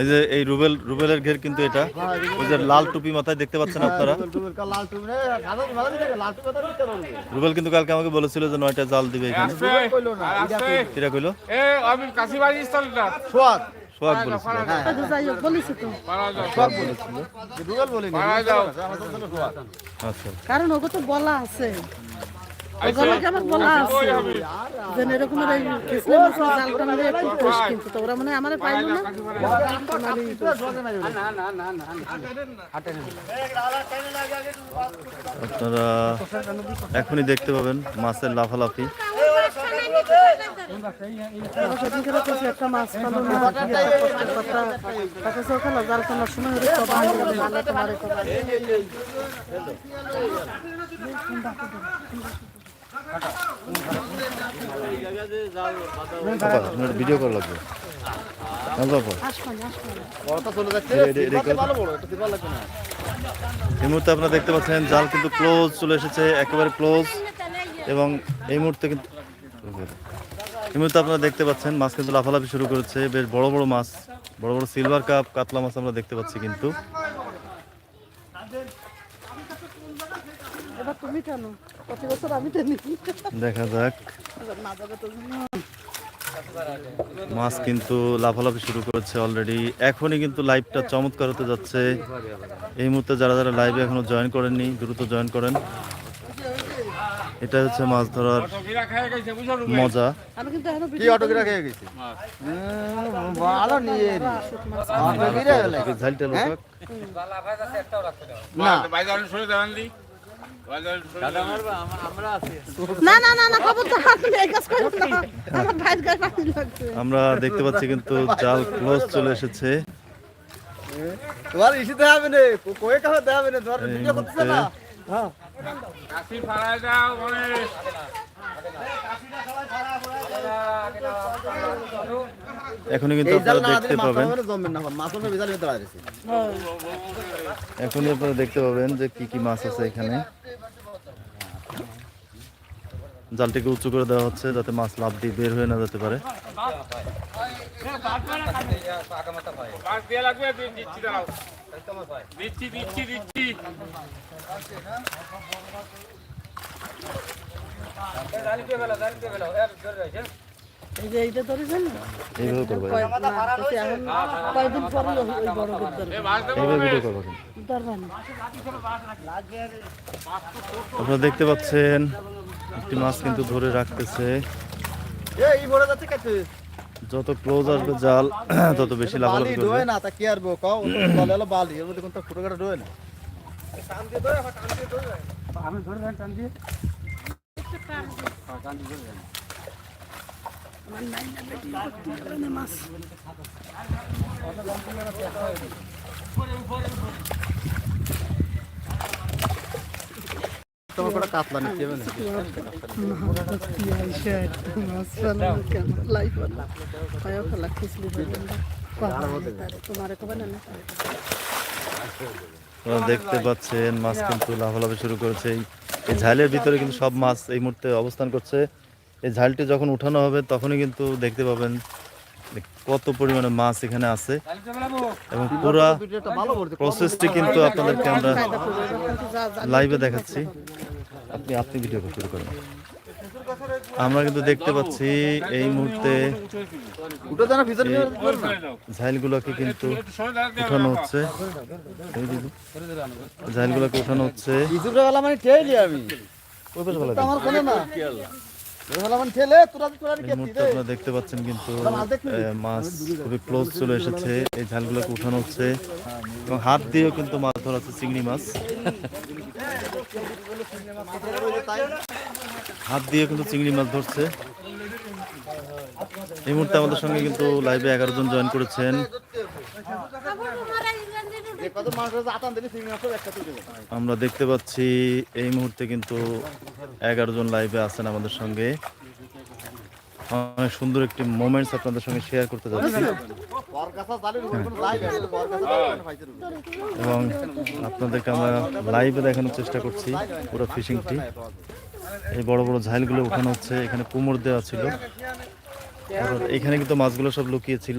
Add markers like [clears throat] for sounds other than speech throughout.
এই যে এই রুবেল রুবেলের ঘের কিন্তু এটা। ওই যে লাল টুপি মাথায় দেখতে পাচ্ছেন আপনারা? রুবেল কিন্তু কালকে আমাকে বলেছিল যে নয়টা জাল দিবে এখানে। কইলো না কিরা কইলো। এ আমি কাশিবাড়ি স্থলটা সোয়াদ। বলেছিল। বলেছি তো। বলেছিল। রুবেল বলিনি সোয়াদ আচ্ছা। কারণ ওকে তো বলা আছে। ওগুলোকে আমার বলা আছে যে এরকমের এই কিসলে মাছের মিলে একটু ফ্রেশ কিন্তু তো ওরা মানে আমারে পাইলো না। আপনারা এখনই দেখতে পাবেন মাছের লাফালাফি। একটা মাছ পালো না তাকে সকালে জাল টানার সময় ভালো তোমার ভিডিও করা লাগবে। এই মুহূর্তে আপনারা দেখতে পাচ্ছেন, জাল কিন্তু ক্লোজ চলে এসেছে, একেবারে ক্লোজ এবং এই মুহূর্তে কিন্তু এই মুহূর্তে আপনারা দেখতে পাচ্ছেন, মাছ কিন্তু লাফালাফি শুরু করেছে। বেশ বড় বড় মাছ, বড় বড় সিলভার কাপ কাতলা মাছ আমরা দেখতে পাচ্ছি কিন্তু। তুমি কেন? প্রতি বছর আমি টানি দেখা যাক। মাছ কিন্তু লাফালাফি শুরু করেছে অলরেডি এখনই কিন্তু লাইভটা চমৎকার হতে যাচ্ছে। এই মুহূর্তে যারা যারা লাইভে এখনও জয়েন করেননি দ্রুত জয়েন করেন। এটা হচ্ছে মাছ ধরার গিরা খেয়ে গেছে বুঝো মজা। আমি কিন্তু এখনও কি অটোগ্রাফ হয়ে গেছে? ভালো নিয়ে অটোগ্রাফ গেলে ঝালটা না। আমার দেখতে পাচ্ছি কিন্তু জাল ক্লোজ চলে এসেছে তোমার ইসিতে হবে না কয়ে কাছে দেবে না তোমার ভিডিও করতেছে না হ্যাঁ এখনই কিন্তু আপনারা দেখতে পাবেন। এখনই আপনারা দেখতে পাবেন যে কি কি মাছ আছে এখানে। জালটিকে উঁচু করে দেওয়া হচ্ছে যাতে মাছ লাভ দিয়ে বের হয়ে না যেতে পারে। দিচ্ছি এই যে এইটা ধরেছেন এইভাবে করব কয়েক না বলছি এখন কয়েকদিন পরে ওই ওই বড় করতে এ বাস দেবো এইভাবে ভিডিও করব আপনারা দেখতে পাচ্ছেন একটি মাছ কিন্তু ধরে রাখতেছে। এই বড় যাচ্ছে কাছে যত ক্লোজ আসবে জাল [clears throat] তত বেশি ডোয় করবে। না তা কি আর কও? বলে হলো বালি এর মধ্যে কোন ছোটখাটো ডোয় না। দেখতে পাচ্ছেন, মাছ কিন্তু লাফালাফি শুরু করেছে। এই- ঝালের ভিতরে কিন্তু সব মাছ এই মুহূর্তে অবস্থান করছে। এই ঝালটি যখন উঠানো হবে তখনই কিন্তু দেখতে পাবেন কত পরিমাণে মাছ এখানে আছে। এবং পুরা প্রসেসটি কিন্তু আপনাদেরকে আমরা লাইভে দেখাচ্ছি। আপনি আপনি ভিডিও শুরু করেন। আমরা কিন্তু দেখতে পাচ্ছি এই মুহূর্তে ঝাইলগুলোকে কিন্তু উঠানো হচ্ছে। ঝাইলগুলোকে উঠানো হচ্ছে। মানে আমার কোনো না। তোরা দেখতে পাচ্ছেন কিন্তু মাছ খুবই ক্লোজ চলে এসেছে এই ঝালগুলোকে উঠানো হচ্ছে। এবং হাত দিয়েও কিন্তু মাছ ধরা হচ্ছে চিংড়ি মাছ। হাত দিয়ে কিন্তু চিংড়ি মাছ ধরছে। এই মুহূর্তে আমাদের সঙ্গে কিন্তু লাইভে এগারো জন জয়েন করেছেন কত মানুষ আতান দিলে সিঙ্গি মাছ একটা তুলে দেবে আমরা দেখতে পাচ্ছি এই মুহূর্তে কিন্তু এগারো জন লাইভে আছেন আমাদের সঙ্গে। অনেক সুন্দর একটি মোমেন্টস আপনাদের সঙ্গে শেয়ার করতে রুমে এবং আপনাদেরকে আমরা লাইভে দেখানোর চেষ্টা করছি, পুরো ফিশিংটি এই বড় বড় ঝাইলগুলো উঠানো হচ্ছে, এখানে কুমোর দেওয়া ছিল। এখানে কিন্তু মাছগুলো সব লুকিয়ে ছিল।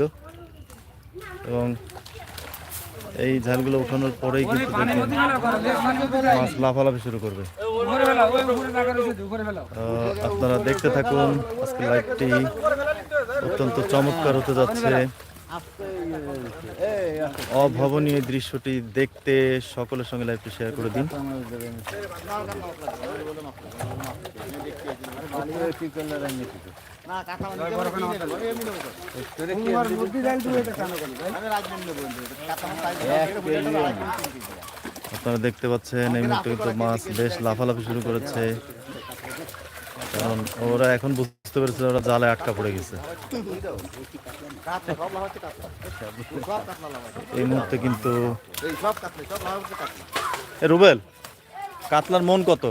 এবং এই ঝালগুলো উঠানোর পরেই কিন্তু মাছ লাফালাফি শুরু করবে। আপনারা দেখতে থাকুন আজকে লাইভটি অত্যন্ত চমৎকার হতে যাচ্ছে। অভাবনীয় দৃশ্যটি দেখতে সকলের সঙ্গে লাইভটি শেয়ার করে দিন। আপনারা দেখতে পাচ্ছেন, এই মুহূর্তে মাছ বেশ লাফালাফি শুরু করেছে। কারণ ওরা এখন বুঝতে পেরেছে ওরা জালে আটকা পড়ে গেছে। এই মুহূর্তে কিন্তু এই সব কাটলে সব লাভ হচ্ছে কাটলে এ রুবেল কাতলার মন কত?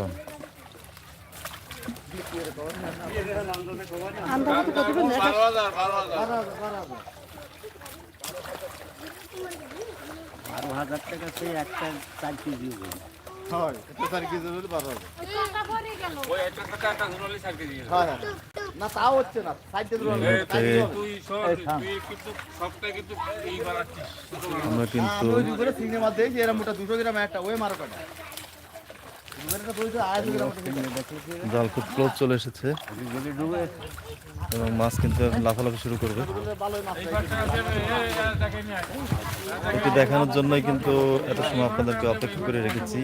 বারো হাজার। টাকা সেই একটা চার কেজি হয় এটা চার কেজি বারো হাজার হয় না তাও হচ্ছে না। সাইডে এই তুই কিন্তু সবটাই কিন্তু এই বাড়াচ্ছিস আমরা কিন্তু সিঙ্গে মাছ দেখছি এরকম মোটা দুশো গ্রাম একটা ওই মারো কাটা জাল খুব ক্লোজ চলে এসেছে। এবং মাছ কিন্তু এখন লাফালাফি শুরু করবে। এটি দেখানোর জন্যই কিন্তু এত সময় আপনাদেরকে অপেক্ষা করে রেখেছি।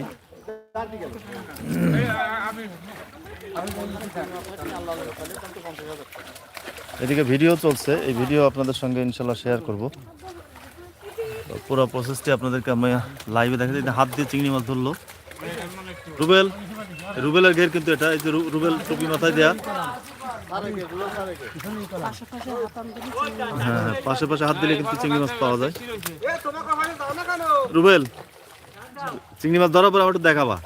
এদিকে ভিডিও চলছে। এই ভিডিও আপনাদের সঙ্গে ইনশাল্লাহ শেয়ার করব। পুরো প্রসেসটি আপনাদেরকে আমি লাইভে দেখা দিই হাত দিয়ে চিংড়ি মাছ ধরলো। রুবেল রুবেলের ঘের কিন্তু এটা। এই যে রুবেল টুপি মাথায় দেয়া। হ্যাঁ হ্যাঁ পাশে পাশে হাত দিলে কিন্তু চিংড়ি মাছ পাওয়া যায়। রুবেল, চিংড়ি মাছ ধরার পর একটু দেখাবা।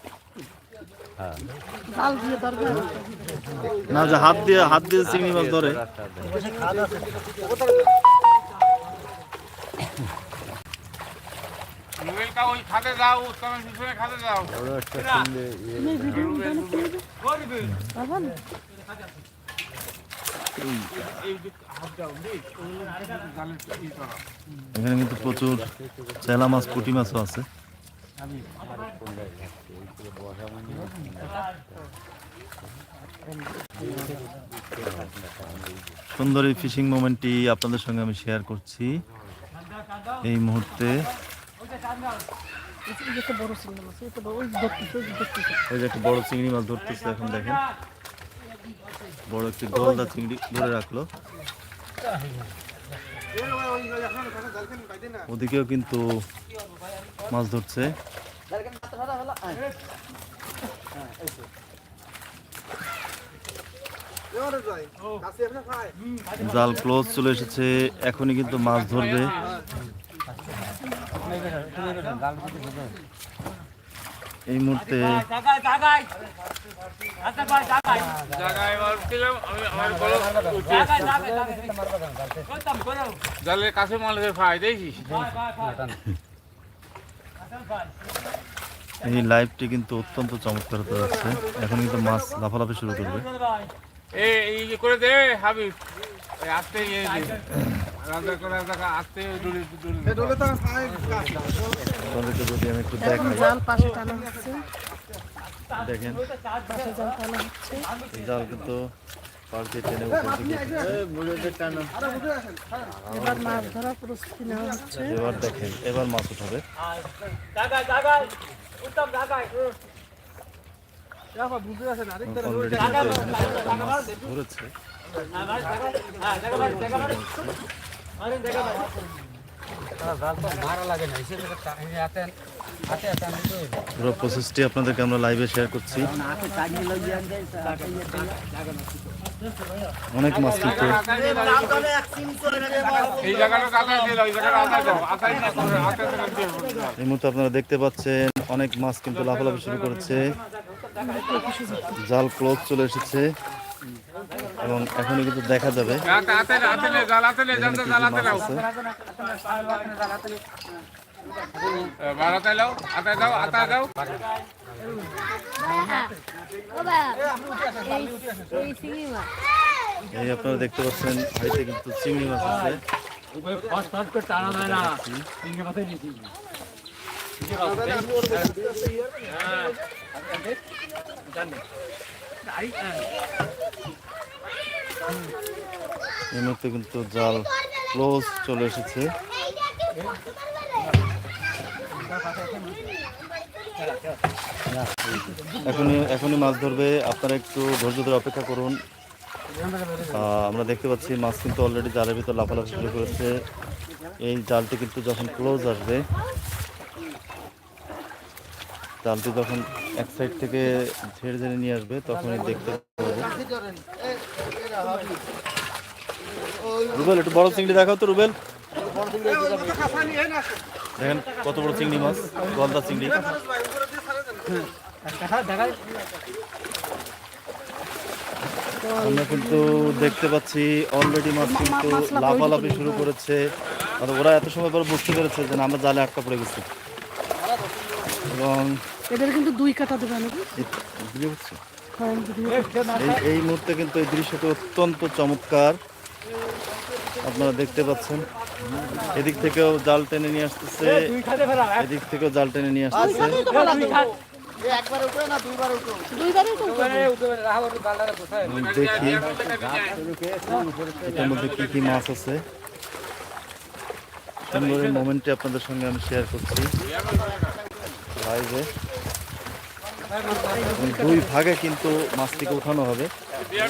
না, যে হাত দিয়ে হাত দিয়ে চিংড়ি মাছ ধরে। এখানে কিন্তু প্রচুর চেলা মাছ, পুঁটি মাছও আছে। সুন্দর এই ফিশিং মোমেন্টটি আপনাদের সঙ্গে আমি শেয়ার করছি। এই মুহূর্তে ওই যে একটা বড় চিংড়ি মাছ ধরতেছে, এখন দেখেন। বড় একটি গলদা চিংড়ি ধরে রাখল। ওদিকেও কিন্তু মাছ ধরছে। জাল ক্লোজ চলে এসেছে, এখনই কিন্তু মাছ ধরবে। এই মুহূর্তে জালের কাছে মালের ফাই দেখিস? এই লাইভটি কিন্তু অত্যন্ত চমৎকার হতে যাচ্ছে। এখন কিন্তু মাছ লাফালাফি শুরু করবে। আপনাদেরকে যদি আমি একটু দেখাই। দেখেন। পাশে জাল টানা হচ্ছে। এই জাল কিন্তু এবার মাছ এবার দেখেন এবার মাছ উঠাবে পুরো প্রসেসটি আপনাদেরকে আমরা লাইভে শেয়ার করছি। অনেক মাছ কিন্তু এই মুহূর্তে আপনারা দেখতে পাচ্ছেন অনেক মাছ কিন্তু লাফালাফি শুরু করেছে। জাল ক্লোজ চলে এসেছে। এবং এখনই কিন্তু দেখা যাবে। আছে। বারাতে লাও আতাই দাও আতাই দাও এই আপনারা দেখতে পাচ্ছেন হাইতে কিন্তু চিংড়ি মাছ আছে। এই মুহূর্তে কিন্তু জাল ক্লোজ চলে এসেছে। এখনই এখনই মাছ ধরবে। আপনারা একটু ধৈর্য ধরে অপেক্ষা করুন। আমরা দেখতে পাচ্ছি মাছ কিন্তু অলরেডি জালের ভিতর লাফালাফি শুরু করেছে। এই জালটি কিন্তু যখন ক্লোজ আসবে, জালটি যখন এক সাইড থেকে ঝেড়ে ঝেড়ে নিয়ে আসবে, তখনই দেখতে রুবেল, একটু বড় চিংড়ি দেখাও তো, রুবেল। দেখেন কত বড় চিংড়ি মাছ গলদা চিংড়ি। আমরা কিন্তু দেখতে পাচ্ছি অলরেডি মাছ কিন্তু লাফালাফি শুরু করেছে। আর ওরা এত সময় পর বুঝতে পেরেছে যে আমরা জালে আটকা পড়ে গেছি। এবং এদের কিন্তু দুই কাটা দেবে এই-? হ্যাঁ, এই মুহূর্তে কিন্তু এই দৃশ্যটি অত্যন্ত চমৎকার। আপনারা দেখতে পাচ্ছেন। এদিক থেকেও জাল টেনে নিয়ে আসতেছে। এদিক থেকেও জাল টেনে নিয়ে আসতেছে। দেখি এটার মধ্যে কি কি মাছ আছে? মোমেন্টে আপনাদের সঙ্গে আমি শেয়ার করছি। লাইভে দুই ভাগে কিন্তু মাছটিকে উঠানো হবে। বিয়ার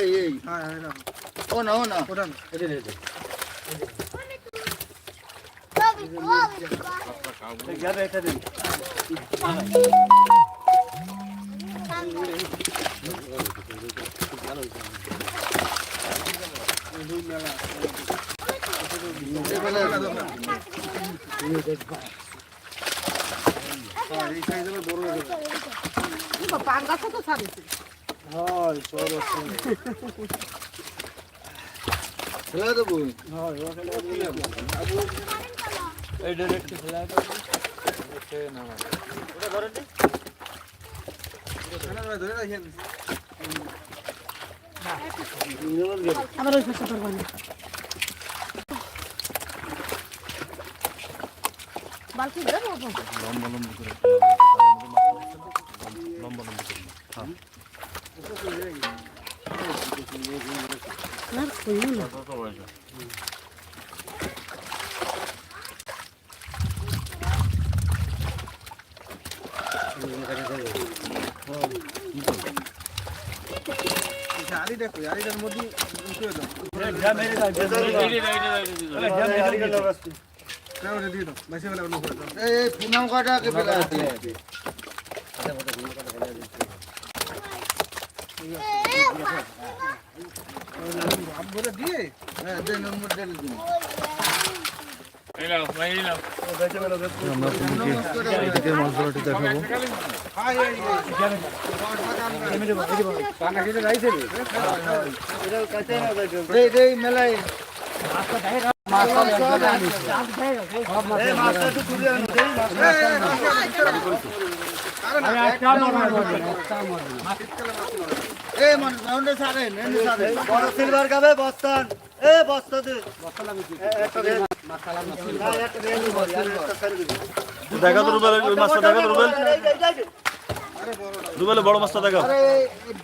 এই এই যে বইটা পরে এই যে পরে ধরবে কেস খাই এই থাক, ওই থাক, ওই থাক। মাছগুলো এখন ওই হাড়ি করে নাড়ি নিয়ে আসো, হাড়ি নিয়ে আসো। এই হাড়ি করে, হাড়ি গুলো না আনো না কেন? এই এই আপনারা কি আমার ওই পাশে ধরবে না বালতি দেবো লম্বা লম্বা করে লম্বা লম্বা করে হ্যাঁ না কইও না এই যে, এই যে, এই যে, এই যে। এই এই পুনাম কাটাকে ফেলে আছে হ্যাঁ নম্বর দিন। আমরা আপনাদেরকে এদিকে মাছ মেলায় সিলভার গাবে বস্তান এ বস্তা দে দেখা তো রুবেল মাছটা দেখা তো রুবেল। রুবেলে বড় মাছটা দেখাও। আরে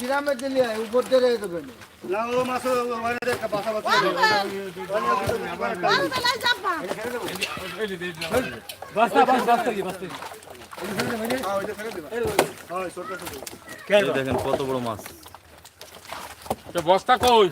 গ্রামে দিলে উপর দিয়ে রেখে দেবেন। না ও মাছ ওখানে দেখা বাসা বাসা যে। এই দেখেন কত বড় মাছ। তো বস্তা কই?